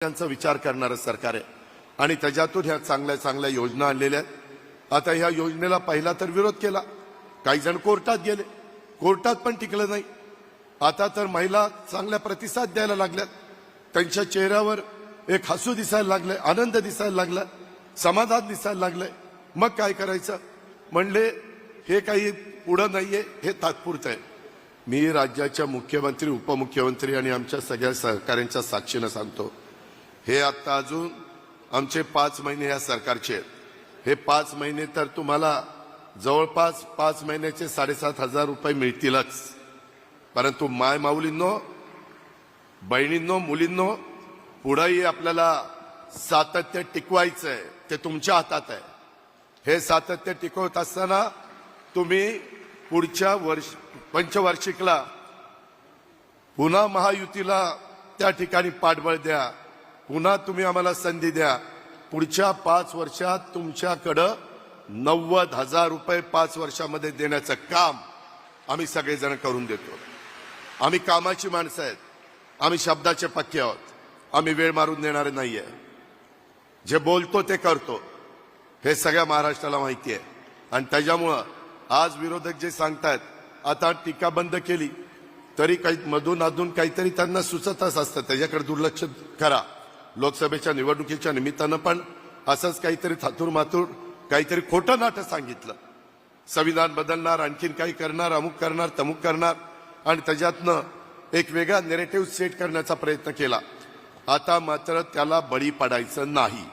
त्यांचा विचार करणारं सरकार आहे. आणि त्याच्यातून ह्या चांगल्या चांगल्या योजना आणलेल्या आहेत. आता ह्या योजनेला पहिला तर विरोध केला. काही जण कोर्टात गेले. कोर्टात पण टिकलं नाही. आता तर महिला चांगल्या प्रतिसाद द्यायला लागल्यात. त्यांच्या चेहऱ्यावर एक हसू दिसायला लागलंय आनंद दिसायला लागलाय समाधान दिसायला लागलंय. मग काय करायचं? म्हणले हे काही पुढं नाहीये हे तात्पुरतं आहे. मी राज्याच्या मुख्यमंत्री उपमुख्यमंत्री आणि आमच्या सगळ्या सहकाऱ्यांच्या साक्षीनं सांगतो हे आता अजून आमचे पाच महिने या सरकारचे आहेत. हे पाच महिने तर तुम्हाला जवळपास पाच महिन्याचे साडेसात हजार रुपये मिळतीलच. परंतु माय माऊलींनो बहिणींनो मुलींनो पुढेही आपल्याला सातत्य टिकवायचं आहे ते तुमच्या हातात आहे. हे सातत्य टिकवत असताना तुम्ही पुढच्या वर्ष पंचवार्षिकला पुन्हा महायुतीला त्या ठिकाणी पाठबळ द्या. पुन्हा तुम्ही आम्हाला संधी द्या. पुढच्या पाच वर्षात तुमच्याकडं नव्वद हजार रुपये पाच वर्षामध्ये देण्याचं काम आम्ही सगळेजण करून देतो. आम्ही कामाची माणसं आहेत. आम्ही शब्दाचे पक्के आहोत. आम्ही वेळ मारून देणारे आहे जे बोलतो ते करतो. हे सगळ्या महाराष्ट्राला माहिती आहे. आणि त्याच्यामुळं आज विरोधक जे सांगतायत आता टीका बंद केली तरी काही मधून अधून काहीतरी त्यांना सुचतच असतं. त्याच्याकडे दुर्लक्ष करा. लोकसभेच्या निवडणुकीच्या निमित्तानं पण असंच काहीतरी थातूर मातूर काहीतरी खोटं नाटक सांगितलं. संविधान बदलणार आणखीन काही करणार अमुक करणार तमुक करणार आणि त्याच्यातनं एक वेगळा नेरेटिव्ह सेट करण्याचा प्रयत्न केला. आता मात्र त्याला बळी पडायचं नाही.